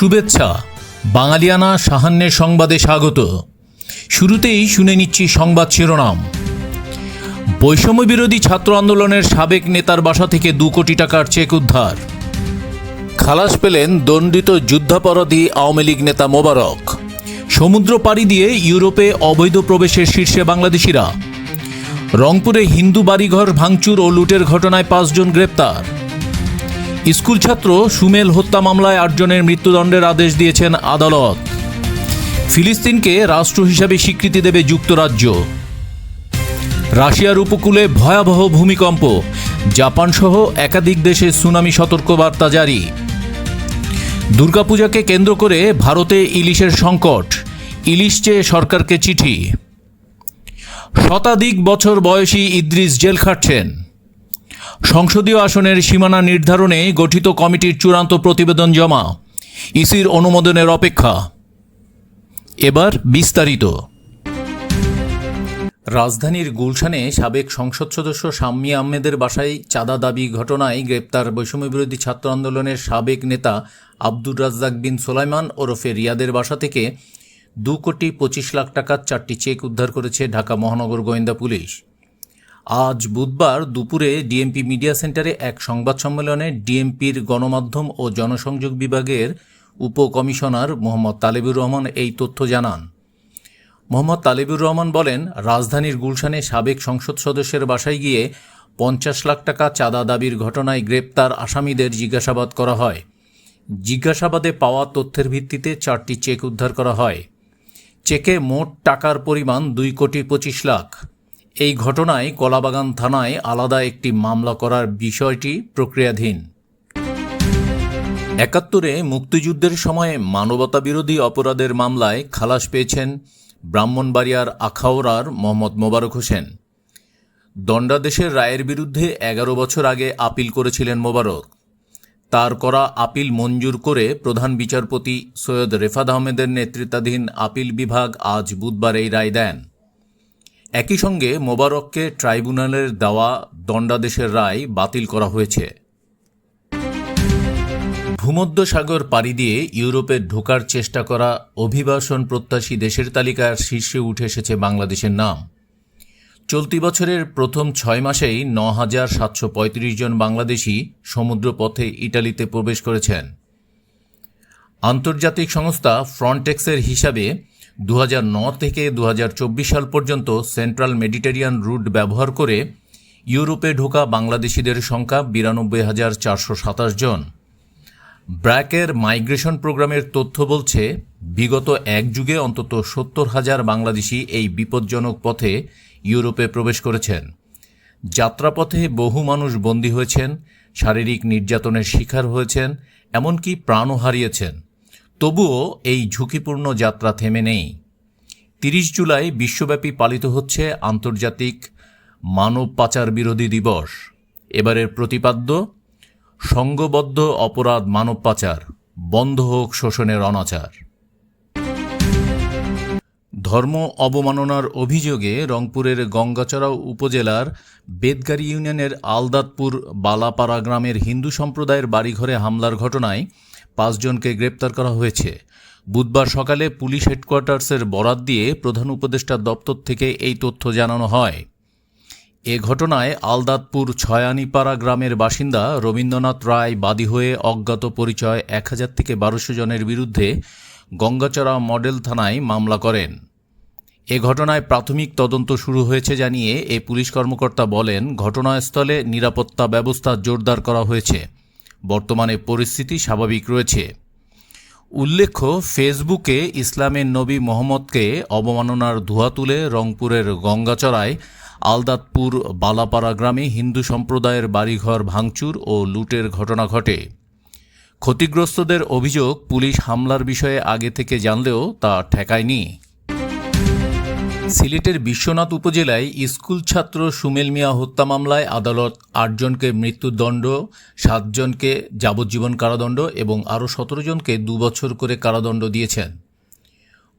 শুভেচ্ছা। বাঙালিয়ানা সাহান্যের সংবাদে স্বাগত। শুরুতেই শুনে নিচ্ছি সংবাদ শিরোনাম। বৈষম্য বিরোধী ছাত্র আন্দোলনের সাবেক নেতার বাসা থেকে দু কোটি টাকার চেক উদ্ধার। খালাস পেলেন দণ্ডিত যুদ্ধাপরাধী আওয়ামী লীগ নেতা মোবারক। সমুদ্র পাড়ি দিয়ে ইউরোপে অবৈধ প্রবেশের শীর্ষে বাংলাদেশিরা। রংপুরে হিন্দু বাড়িঘর ভাঙচুর ও লুটের ঘটনায় পাঁচজন গ্রেপ্তার। স্কুল ছাত্র সুমেল হত্যা মামলায় আটজনের মৃত্যুদণ্ডের আদেশ দিয়েছেন আদালত। ফিলিস্তিনকে রাষ্ট্র হিসাবে স্বীকৃতি দেবে যুক্তরাজ্য। রাশিয়ার উপকূলে ভয়াবহ ভূমিকম্প। জাপান সহ একাধিক দেশে সুনামি সতর্কবার্তা জারি। দুর্গাপূজাকে কেন্দ্র করে ভারতে ইলিশের সংকট। ইলিশ চেয়ে সরকারকে চিঠি। শতাধিক বছর বয়সী ইদ্রিস জেল খাটছেন। সংসদীয় আসনের সীমানা নির্ধারণে গঠিত কমিটির চূড়ান্ত প্রতিবেদন জমা। ইসির অনুমোদনের অপেক্ষা। এবার বিস্তারিত। রাজধানীর গুলশানে সাবেক সংসদ সদস্য শাম্মী আহমেদের বাসায় চাঁদা দাবি ঘটনায় গ্রেপ্তার বৈষম্যবিরোধী ছাত্র আন্দোলনের সাবেক নেতা আব্দুর রাজ্জাক বিন সোলাইমান ওরফে রিয়াদের বাসা থেকে দু কোটি পঁচিশ লাখ টাকার চারটি চেক উদ্ধার করেছে ঢাকা মহানগর গোয়েন্দা পুলিশ। আজ বুধবার দুপুরে ডিএমপি মিডিয়া সেন্টারে এক সংবাদ সম্মেলনে ডিএমপির গণমাধ্যম ও জনসংযোগ বিভাগের উপকমিশনার মোহাম্মদ তালেবুর রহমান এই তথ্য জানান। মোহাম্মদ তালেবুর রহমান বলেন, রাজধানীর গুলশানে সাবেক সংসদ সদস্যের বাসায় গিয়ে পঞ্চাশ লাখ টাকা চাঁদা দাবির ঘটনায় গ্রেপ্তার আসামিদের জিজ্ঞাসাবাদ করা হয়। জিজ্ঞাসাবাদে পাওয়া তথ্যের ভিত্তিতে চারটি চেক উদ্ধার করা হয়। চেকে মোট টাকার পরিমাণ দুই কোটি পঁচিশ লাখ। এই ঘটনায় কলাবাগান থানায় আলাদা একটি মামলা করার বিষয়টি প্রক্রিয়াধীন। একাত্তরে মুক্তিযুদ্ধের সময়ে মানবতাবিরোধী অপরাধের মামলায় খালাস পেয়েছেন ব্রাহ্মণবাড়িয়ার আখাউড়ার মোহাম্মদ মোবারক হোসেন। দণ্ডাদেশের রায়ের বিরুদ্ধে এগারো বছর আগে আপিল করেছিলেন মোবারক। তার করা আপিল মঞ্জুর করে প্রধান বিচারপতি সৈয়দ রেফাত আহমেদের নেতৃত্বাধীন আপিল বিভাগ আজ বুধবার এই রায় দেন। একই সঙ্গে মোবারককে ট্রাইব্যুনালের দেওয়া দণ্ডাদেশের রায় বাতিল করা হয়েছে। ভূমধ্যসাগর পাড়ি দিয়ে ইউরোপে ঢোকার চেষ্টা করা অভিবাসন প্রত্যাশী দেশের তালিকার শীর্ষে উঠে এসেছে বাংলাদেশের নাম। চলতি বছরের প্রথম ছয় মাসেই ন হাজার সাতশো পঁয়ত্রিশ জন বাংলাদেশি সমুদ্রপথে ইটালিতে প্রবেশ করেছেন। আন্তর্জাতিক সংস্থা ফ্রন্টেক্সের হিসাবে দু থেকে দু হাজার চব্বিশ সাল পর্যন্ত সেন্ট্রাল মেডিটেরিয়ান রুট ব্যবহার করে ইউরোপে ঢোকা বাংলাদেশিদের সংখ্যা বিরানব্বই হাজার চারশো সাতাশ জন। ব্র্যাকের মাইগ্রেশন প্রোগ্রামের তথ্য বলছে, বিগত এক যুগে অন্তত সত্তর হাজার বাংলাদেশি এই বিপজ্জনক পথে ইউরোপে প্রবেশ করেছেন। যাত্রাপথে বহু মানুষ বন্দী হয়েছেন, শারীরিক নির্যাতনের শিকার হয়েছেন, এমনকি প্রাণও হারিয়েছেন। তবুও এই ঝুঁকিপূর্ণ যাত্রা থেমে নেই। তিরিশ জুলাই বিশ্বব্যাপী পালিত হচ্ছে আন্তর্জাতিক মানব পাচার বিরোধী দিবস। এবারের প্রতিপাদ্য সংঘবদ্ধ অপরাধ মানব পাচার বন্ধ হোক শোষণের অনাচার। ধর্ম অবমাননার অভিযোগে রংপুরের গঙ্গাচড়া উপজেলার বেদগাড়ি ইউনিয়নের আলদাতপুর বালাপাড়া গ্রামের হিন্দু সম্প্রদায়ের বাড়িঘরে হামলার ঘটনায় পাঁচজনকে গ্রেপ্তার করা হয়েছে। বুধবার সকালে পুলিশ হেডকোয়ার্টার্সের বরাত দিয়ে প্রধান উপদেষ্টার দপ্তর থেকে এই তথ্য জানানো হয়। এ ঘটনায় আলদাতপুর ছয়ানিপাড়া গ্রামের বাসিন্দা রবীন্দ্রনাথ রায় বাদী হয়ে অজ্ঞাত পরিচয় এক হাজার থেকে বারোশো জনের বিরুদ্ধে গঙ্গাচড়া মডেল থানায় মামলা করেন। এ ঘটনায় প্রাথমিক তদন্ত শুরু হয়েছে জানিয়ে এ পুলিশ কর্মকর্তা বলেন, ঘটনাস্থলে নিরাপত্তা ব্যবস্থা জোরদার করা হয়েছে। বর্তমানে পরিস্থিতি স্বাভাবিক রয়েছে। উল্লেখ্য, ফেসবুকে ইসলামের নবী মোহাম্মদকে অবমাননার ধোয়া তুলে রংপুরের গঙ্গাচড়ায় আলদাতপুর বালাপাড়া গ্রামে হিন্দু সম্প্রদায়ের বাড়িঘর ভাঙচুর ও লুটের ঘটনা ঘটে। ক্ষতিগ্রস্তদের অভিযোগ, পুলিশ হামলার বিষয়ে আগে থেকে জানলেও তা ঠেকায়নি। সিলেটের বিশ্বনাথ উপজেলায় স্কুল ছাত্র সুমেল মিয়া হত্যা মামলায় আদালত আটজনকে মৃত্যুদণ্ড, সাতজনকে যাবজ্জীবন কারাদণ্ড এবং আরও সতেরো জনকে দুবছর করে কারাদণ্ড দিয়েছেন।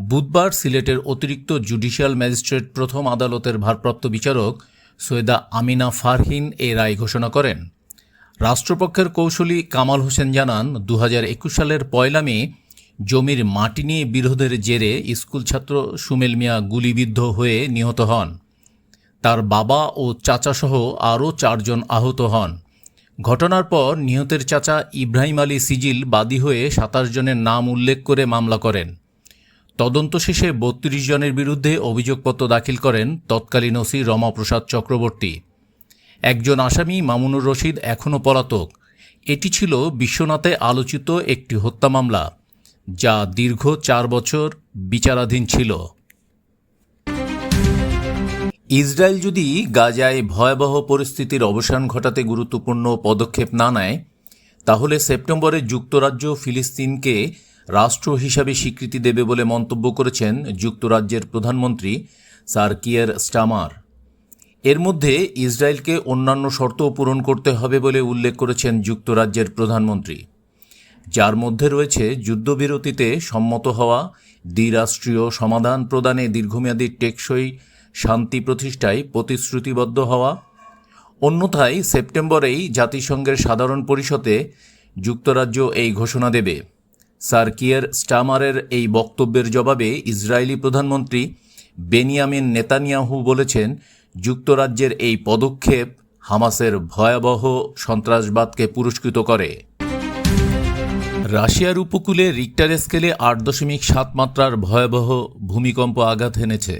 বুধবার সিলেটের অতিরিক্ত জুডিশিয়াল ম্যাজিস্ট্রেট প্রথম আদালতের ভারপ্রাপ্ত বিচারক সৈয়দা আমিনা ফারহিন এ রায় ঘোষণা করেন। রাষ্ট্রপক্ষের কৌশলী কামাল হোসেন জানান দু হাজার একুশ সালের পয়লা মে জমির মাটি নিয়ে বিরোধের জেরে স্কুল ছাত্র সুমেল মিয়া গুলিবিদ্ধ হয়ে নিহত হন। তার বাবা ও চাচাসহ আরও চারজন আহত হন। ঘটনার পর নিহতের চাচা ইব্রাহিম আলী সিজিল বাদী হয়ে সাতাশ জনের নাম উল্লেখ করে মামলা করেন। তদন্ত শেষে বত্রিশ জনের বিরুদ্ধে অভিযোগপত্র দাখিল করেন তৎকালীন ওসি রমাপ্রসাদ চক্রবর্তী। একজন আসামি মামুনুর রশিদ এখনও পলাতক। এটি ছিল বিশ্বনাথে আলোচিত একটি হত্যা মামলা। যা দীর্ঘ চার বছর বিচারাধীন ছিল। ইসরায়েল যদি গাজায় ভয়াবহ পরিস্থিতির অবসান ঘটাতে গুরুত্বপূর্ণ পদক্ষেপ না নেয়, তাহলে সেপ্টেম্বরে যুক্তরাজ্য ফিলিস্তিনকে রাষ্ট্র হিসাবে স্বীকৃতি দেবে বলে মন্তব্য করেছেন যুক্তরাজ্যের প্রধানমন্ত্রী স্যার কিয়ার স্টামার। এর মধ্যে ইসরায়েলকে অন্যান্য শর্তও পূরণ করতে হবে বলে উল্লেখ করেছেন যুক্তরাজ্যের প্রধানমন্ত্রী। যার মধ্যে রয়েছে যুদ্ধবিরতিতে সম্মত হওয়া, দ্বিরাষ্ট্রীয় সমাধান প্রদানে দীর্ঘমেয়াদী টেকসই শান্তি প্রতিষ্ঠায় প্রতিশ্রুতিবদ্ধ হওয়া। অন্যথায় সেপ্টেম্বরেই জাতিসংঘের সাধারণ পরিষদে যুক্তরাজ্য এই ঘোষণা দেবে। স্যার কিয়ার স্টামারের এই বক্তব্যের জবাবে ইসরায়েলি প্রধানমন্ত্রী বেনিয়ামিন নেতানিয়াহু বলেছেন, যুক্তরাজ্যের এই পদক্ষেপ হামাসের ভয়াবহ সন্ত্রাসবাদকে পুরস্কৃত করে। রাশিয়ার উপকূলে রিক্টার স্কেলে আট দশমিক সাত মাত্রার ভয়াবহ ভূমিকম্প আঘাত এনেছে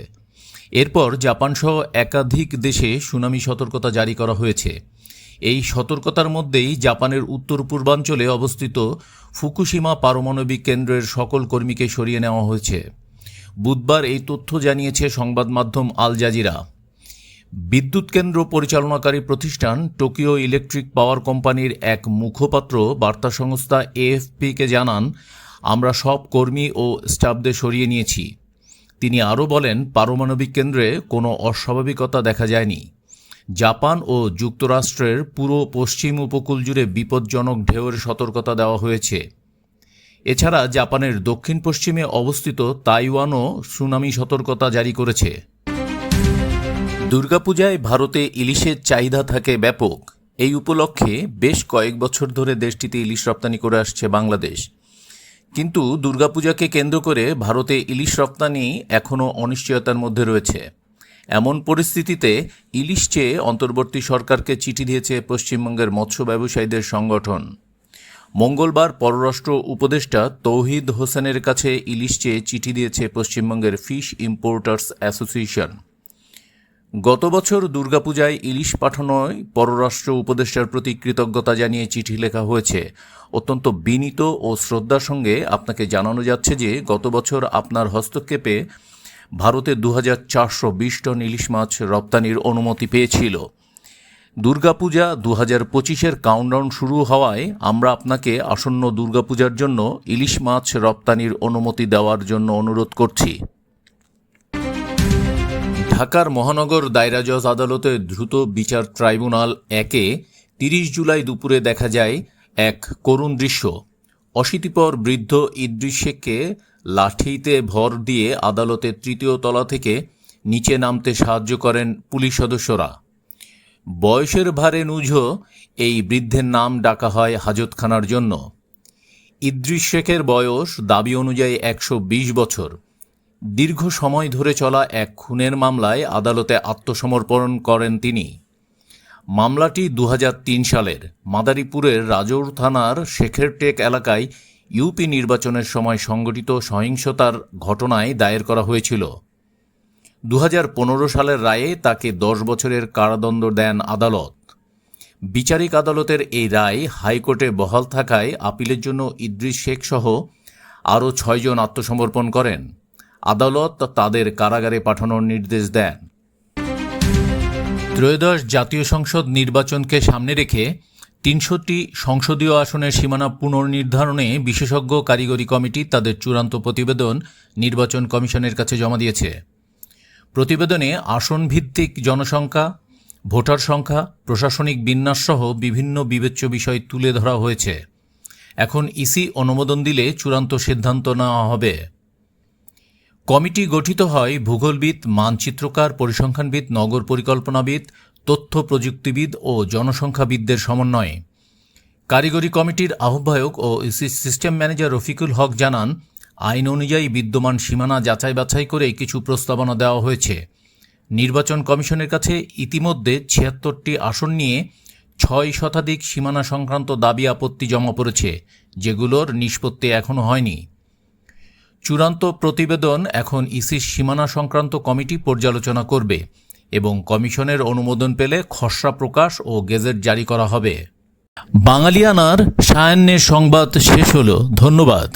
এরপর জাপানসহ একাধিক দেশে সুনামি সতর্কতা জারি করা হয়েছে। এই সতর্কতার মধ্যেই জাপানের উত্তর পূর্বাঞ্চলে অবস্থিত ফুকুশিমা পারমাণবিক কেন্দ্রের সকল কর্মীকে সরিয়ে নেওয়া হয়েছে। বুধবার এই তথ্য জানিয়েছে সংবাদ মাধ্যম আল জাজিরা। বিদ্যুৎ কেন্দ্র পরিচালনাকারী প্রতিষ্ঠান টোকিও ইলেকট্রিক পাওয়ার কোম্পানির এক মুখপাত্র বার্তা সংস্থা এএফপিকে জানান, আমরা সব কর্মী ও স্টাফদের সরিয়ে নিয়েছি। তিনি আরও বলেন, পারমাণবিক কেন্দ্রে কোনো অস্বাভাবিকতা দেখা যায়নি। জাপান ও যুক্তরাষ্ট্রের পুরো পশ্চিম উপকূল জুড়ে বিপজ্জনক ঢেউয়ের সতর্কতা দেওয়া হয়েছে। এছাড়া জাপানের দক্ষিণ পশ্চিমে অবস্থিত তাইওয়ানও সুনামি সতর্কতা জারি করেছে। দুর্গাপূজায় ভারতে ইলিশের চাহিদা থাকে ব্যাপক। এই উপলক্ষে বেশ কয়েক বছর ধরে দেশটিতে ইলিশ রপ্তানি করে আসছে বাংলাদেশ। কিন্তু দুর্গাপূজাকে কেন্দ্র করে ভারতে ইলিশ রপ্তানি এখনও অনিশ্চয়তার মধ্যে রয়েছে। এমন পরিস্থিতিতে ইলিশ চেয়ে অন্তর্বর্তী সরকারকে চিঠি দিয়েছে পশ্চিমবঙ্গের মৎস্য ব্যবসায়ীদের সংগঠন। মঙ্গলবার পররাষ্ট্র উপদেষ্টা তৌহিদ হোসেনের কাছে ইলিশ চেয়ে চিঠি দিয়েছে পশ্চিমবঙ্গের ফিশ ইম্পোর্টার্স অ্যাসোসিয়েশন। গত বছর দুর্গাপূজায় ইলিশ পাঠানোয় পররাষ্ট্র উপদেষ্টার প্রতি কৃতজ্ঞতা জানিয়ে চিঠি লেখা হয়েছে। অত্যন্ত বিনীত ও শ্রদ্ধার সঙ্গে আপনাকে জানানো যাচ্ছে যে, গত বছর আপনার হস্তক্ষেপে ভারতে দু হাজার চারশো বিশ টন ইলিশ মাছ রপ্তানির অনুমতি পেয়েছিল। দুর্গাপূজা দু হাজার পঁচিশের কাউন্টডাউন শুরু হওয়ায় আমরা আপনাকে আসন্ন দুর্গাপূজার জন্য ইলিশ মাছ রপ্তানির অনুমতি দেওয়ার জন্য অনুরোধ করছি। ঢাকার মহানগর দায়রা জজ আদালতে দ্রুত বিচার ট্রাইব্যুনাল একে তিরিশ জুলাই দুপুরে দেখা যায় এক করুণ দৃশ্য। অশীতিপর বৃদ্ধ ইদ্রিস শেখকে লাঠিতে ভর দিয়ে আদালতের তৃতীয় তলা থেকে নিচে নামতে সাহায্য করেন পুলিশ সদস্যরা। বয়সের ভারে নুঝো এই বৃদ্ধের নাম ডাকা হয় হাজতখানার জন্য। ইদ্রিস শেখের বয়স দাবি অনুযায়ী একশো বিশ বছর। দীর্ঘ সময় ধরে চলা এক খুনের মামলায় আদালতে আত্মসমর্পণ করেন তিনি। মামলাটি দু হাজার তিন সালের মাদারীপুরের রাজৌর থানার শেখেরটেক এলাকায় ইউপি নির্বাচনের সময় সংগঠিত সহিংসতার ঘটনায় দায়ের করা হয়েছিল। দু হাজার পনেরো সালের রায়ে তাকে দশ বছরের কারাদণ্ড দেন আদালত। বিচারিক আদালতের এই রায় হাইকোর্টে বহাল থাকায় আপিলের জন্য ইদ্রিস শেখ সহ আরও ছয়জন আত্মসমর্পণ করেন। আদালত তাদের কারাগারে পাঠানোর নির্দেশ দেন। ত্রয়োদশ জাতীয় সংসদ নির্বাচনকে সামনে রেখে তিনশোটি সংসদীয় আসনের সীমানা পুনর্নির্ধারণে বিশেষজ্ঞ কারিগরি কমিটি তাদের চূড়ান্ত প্রতিবেদন নির্বাচন কমিশনের কাছে জমা দিয়েছে। প্রতিবেদনে আসন ভিত্তিক জনসংখ্যা, ভোটার সংখ্যা, প্রশাসনিক বিন্যাস সহ বিভিন্ন বিবেচ্য বিষয় তুলে ধরা হয়েছে। এখন ইসি অনুমোদন দিলে চূড়ান্ত সিদ্ধান্ত নেওয়া হবে। কমিটি গঠিত হয় ভূগোলবিদ, মানচিত্রকার, পরিসংখ্যানবিদ, নগর পরিকল্পনাবিদ, তথ্য প্রযুক্তিবিদ ও জনসংখ্যাবিদদের সমন্বয়ে। কারিগরি কমিটির আহ্বায়ক ও সিস্টেম ম্যানেজার রফিকুল হক জানান, আইন অনুযায়ী বিদ্যমান সীমানা যাচাই বাছাই করে কিছু প্রস্তাবনা দেওয়া হয়েছে। নির্বাচন কমিশনের কাছে ইতিমধ্যে ছিয়াত্তরটি আসন নিয়ে ছয় শতাধিক সীমানা সংক্রান্ত দাবি আপত্তি জমা পড়েছে, যেগুলোর নিষ্পত্তি এখনও হয়নি। চূড়ান্ত প্রতিবেদন এখন ইসির সীমানা সংক্রান্ত কমিটি পর্যালোচনা করবে এবং কমিশনের অনুমোদন পেলে খসড়া প্রকাশ ও গেজেট জারি করা হবে। বাঙালিয়ানার সায়ান্নের সংবাদ শেষ হল। ধন্যবাদ।